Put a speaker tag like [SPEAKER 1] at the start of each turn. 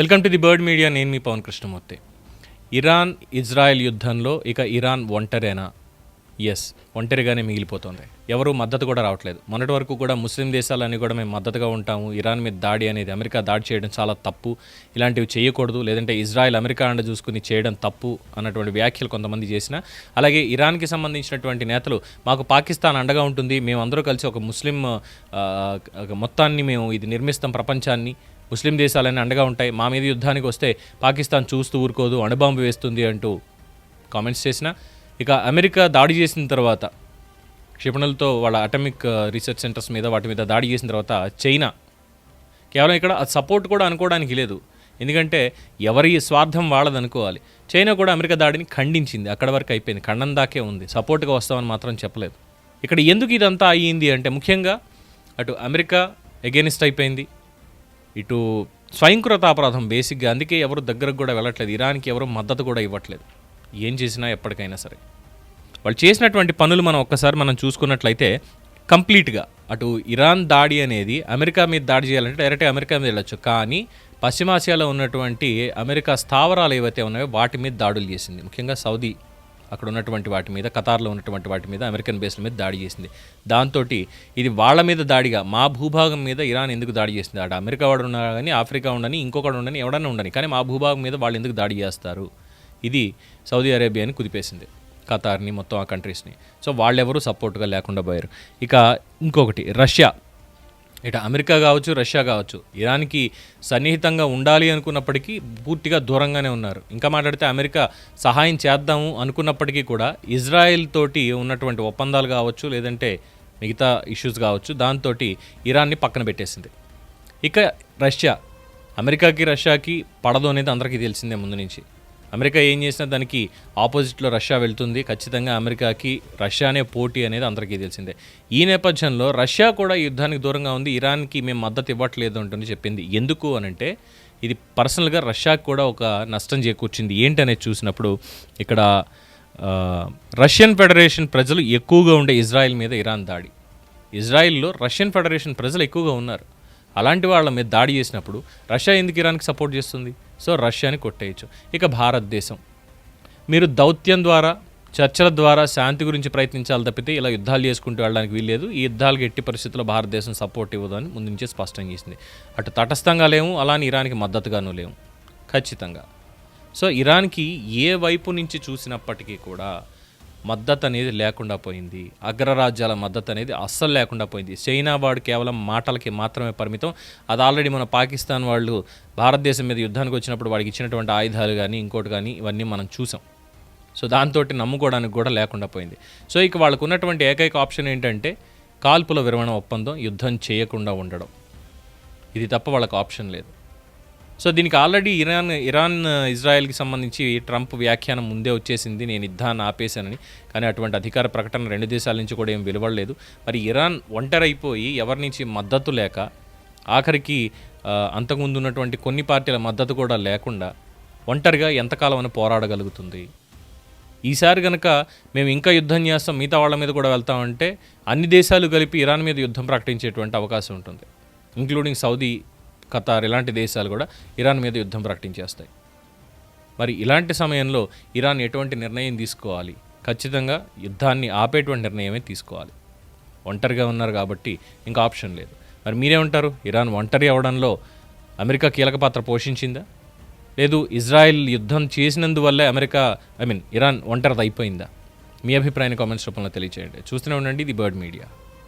[SPEAKER 1] Welcome to the bird media నేను మీ Pavan Krishnamurthy. Iran Israel యుద్ధంలో ఇక ఇరాన్ ఒంటరేనా? ఎస్ ఒంటరిగానే మిగిలిపోతుంది. ఎవరు మద్దతు కూడా రావట్లేదు. మొన్నటి వరకు కూడా ముస్లిం దేశాలన్నీ కూడా మేము మద్దతుగా ఉంటాము. ఇరాన్ మీద దాడి అనేది అమెరికా దాడి చేయడం చాలా తప్పు. ఇలాంటివి చేయకూడదు. లేదంటే ఇజ్రాయెల్ అమెరికా అండ చూసుకుని చేయడం తప్పు అన్నటువంటి వ్యాఖ్యలు కొంతమంది చేసిన. అలాగే ఇరాన్కి సంబంధించినటువంటి నేతలు మాకు పాకిస్తాన్ అండగా ఉంటుంది. మేమందరూ కలిసి ఒక ముస్లిం మొత్తాన్ని మేము ఇది నిర్మిస్తాం ప్రపంచాన్ని. ముస్లిం దేశాలని అండగా ఉంటాయి. మా మీద యుద్ధానికి వస్తే పాకిస్తాన్ చూస్తూ ఊరుకోదు అణుబాంబు వేస్తుంది అంటూ కామెంట్స్ చేసిన. ఇక అమెరికా దాడి చేసిన తర్వాత క్షిపణులతో వాళ్ళ అటమిక్ రీసెర్చ్ సెంటర్స్ మీద వాటి మీద దాడి చేసిన తర్వాత చైనా కేవలం ఇక్కడ సపోర్ట్ కూడా అనుకోవడానికి లేదు. ఎందుకంటే ఎవరి స్వార్థం వాళ్ళదనుకోవాలి. చైనా కూడా అమెరికా దాడిని ఖండించింది. అక్కడ వరకు అయిపోయింది. ఖండం దాకే ఉంది. సపోర్ట్గా వస్తామని మాత్రం చెప్పలేదు. ఇక్కడ ఎందుకు ఇదంతా అయ్యింది అంటే ముఖ్యంగా అటు అమెరికా ఎగెనిస్ట్ అయిపోయింది. ఇటు స్వయంకృతాపరాధం బేసిక్గా అందుకే ఎవరు దగ్గరకు కూడా వెళ్ళట్లేదు. ఇరాన్కి ఎవరు మద్దతు కూడా ఇవ్వట్లేదు. ఏం చేసినా ఎప్పటికైనా సరే. వాళ్ళు చేసినటువంటి పనులు మనం ఒక్కసారి మనం చూసుకున్నట్లయితే కంప్లీట్గా అటు ఇరాన్ దాడి అనేది అమెరికా మీద దాడి చేయాలంటే డైరెక్ట్గా అమెరికా మీద వెళ్ళొచ్చు. కానీ పశ్చిమాసియాలో ఉన్నటువంటి అమెరికా స్థావరాలు ఏవైతే ఉన్నాయో వాటి మీద దాడులు చేసింది. ముఖ్యంగా సౌదీ అక్కడ ఉన్నటువంటి వాటి మీద ఖతార్లో ఉన్నటువంటి వాటి మీద అమెరికన్ బేస్ల మీద దాడి చేసింది. దాంతో ఇది వాళ్ళ మీద దాడిగా మా భూభాగం మీద ఇరాన్ ఎందుకు దాడి చేసింది? అక్కడ అమెరికా వాడు ఉన్నా కానీ ఆఫ్రికా ఉండని ఇంకొకడు ఉండని ఎవడన్నా ఉండని కానీ మా భూభాగం మీద వాళ్ళు ఎందుకు దాడి చేస్తారు? ఇది సౌదీ అరేబియాని కుదిపేసింది ఖతార్ని మొత్తం ఆ కంట్రీస్ని. సో వాళ్ళెవరూ సపోర్ట్గా లేకుండా పోయారు. ఇక ఇంకొకటి రష్యా. ఇటు అమెరికా కావచ్చు రష్యా కావచ్చు ఇరాన్కి సన్నిహితంగా ఉండాలి అనుకున్నప్పటికీ పూర్తిగా దూరంగానే ఉన్నారు. ఇంకా మాట్లాడితే అమెరికా సహాయం చేద్దాము అనుకున్నప్పటికీ కూడా ఇజ్రాయెల్ తోటి ఉన్నటువంటి ఒప్పందాలు కావచ్చు లేదంటే మిగతా ఇష్యూస్ కావచ్చు దాంతో ఇరాన్ని పక్కన పెట్టేసింది. ఇక రష్యా అమెరికాకి రష్యాకి పడదు అనేది అందరికీ తెలిసిందే ముందు నుంచి. అమెరికా ఏం చేసినా దానికి ఆపోజిట్లో రష్యా వెళ్తుంది. ఖచ్చితంగా అమెరికాకి రష్యానే పోటీ అనేది అందరికీ తెలిసిందే. ఈ నేపథ్యంలో రష్యా కూడా యుద్ధానికి దూరంగా ఉంది. ఇరాన్కి మేము మద్దతు ఇవ్వట్లేదు అంటుంది చెప్పింది. ఎందుకు అనంటే ఇది పర్సనల్గా రష్యాకు కూడా ఒక నష్టం చేకూర్చింది. ఏంటనేది చూసినప్పుడు ఇక్కడ రష్యన్ ఫెడరేషన్ ప్రజలు ఎక్కువగా ఉండే ఇజ్రాయెల్ మీద ఇరాన్ దాడి. ఇజ్రాయెల్లో రష్యన్ ఫెడరేషన్ ప్రజలు ఎక్కువగా ఉన్నారు. అలాంటి వాళ్ళ మీద దాడి చేసినప్పుడు రష్యా ఎందుకు ఇరాన్కి సపోర్ట్ చేస్తుంది? సో రష్యాని కొట్టేయచ్చు. ఇక భారతదేశం. మీరు దౌత్యం ద్వారా చర్చల ద్వారా శాంతి గురించి ప్రయత్నించాలి తప్పితే ఇలా యుద్ధాలు చేసుకుంటూ వెళ్ళడానికి వీల్లేదు. ఈ యుద్ధాలకు ఎట్టి పరిస్థితుల్లో భారతదేశం సపోర్ట్ ఇవ్వదని ముందు నుంచే స్పష్టం చేసింది. అటు తటస్థంగా లేము అలానే ఇరాన్కి మద్దతుగాను లేము. ఖచ్చితంగా. సో ఇరాన్కి ఏ వైపు నుంచి చూసినప్పటికీ కూడా మద్దతు అనేది లేకుండా పోయింది. అగ్రరాజ్యాల మద్దతు అనేది అస్సలు లేకుండా పోయింది. చైనా వాడు కేవలం మాటలకి మాత్రమే పరిమితం. అది ఆల్రెడీ మన పాకిస్తాన్ వాళ్ళు భారతదేశం మీద యుద్ధానికి వచ్చినప్పుడు వాడికి ఇచ్చినటువంటి ఆయుధాలు కానీ ఇంకోటి కానీ ఇవన్నీ మనం చూసాం. సో దాంతో నమ్ముకోవడానికి కూడా లేకుండా పోయింది. సో ఇక వాళ్ళకు ఉన్నటువంటి ఏకైక ఆప్షన్ ఏంటంటే కాల్పుల విరమణ ఒప్పందం యుద్ధం చేయకుండా ఉండడం. ఇది తప్ప వాళ్ళకి ఆప్షన్ లేదు. సో దీనికి ఆల్రెడీ ఇరాన్ ఇరాన్ ఇజ్రాయెల్కి సంబంధించి ట్రంప్ వ్యాఖ్యానం ముందే వచ్చేసింది. నేను యుద్ధాన్ని ఆపేశానని. కానీ అటువంటి అధికార ప్రకటన రెండు దేశాల నుంచి కూడా ఏం వెలువడలేదు. మరి ఇరాన్ ఒంటరైపోయి ఎవరి నుంచి మద్దతు లేక ఆఖరికి అంతకుముందు ఉన్నటువంటి కొన్ని పార్టీల మద్దతు కూడా లేకుండా ఒంటరిగా ఎంతకాలం అని పోరాడగలుగుతుంది. ఈసారి కనుక మేము ఇంకా యుద్ధం చేస్తాం మిగతా వాళ్ళ మీద కూడా వెళ్తామంటే అన్ని దేశాలు కలిపి ఇరాన్ మీద యుద్ధం ప్రకటించేటువంటి అవకాశం ఉంటుంది. ఇంక్లూడింగ్ సౌదీ ఖతార్ ఇలాంటి దేశాలు కూడా ఇరాన్ మీద యుద్ధం ప్రకటించేస్తాయి. మరి ఇలాంటి సమయంలో ఇరాన్ ఎటువంటి నిర్ణయం తీసుకోవాలి? ఖచ్చితంగా యుద్ధాన్ని ఆపేటువంటి నిర్ణయమే తీసుకోవాలి. ఒంటరిగా ఉన్నారు కాబట్టి ఇంకా ఆప్షన్ లేదు. మరి మీరేమంటారు? ఇరాన్ ఒంటరి అవడంలో అమెరికా కీలక పాత్ర పోషించిందా? లేదు ఇజ్రాయెల్ యుద్ధం చేసినందువల్లే అమెరికా ఐ మీన్ ఇరాన్ ఒంటరిది అయిపోయిందా మీ అభిప్రాయాన్ని కామెంట్స్ రూపంలో తెలియచేయండి. చూస్తూనే ఉండండి ఇది బర్డ్ మీడియా.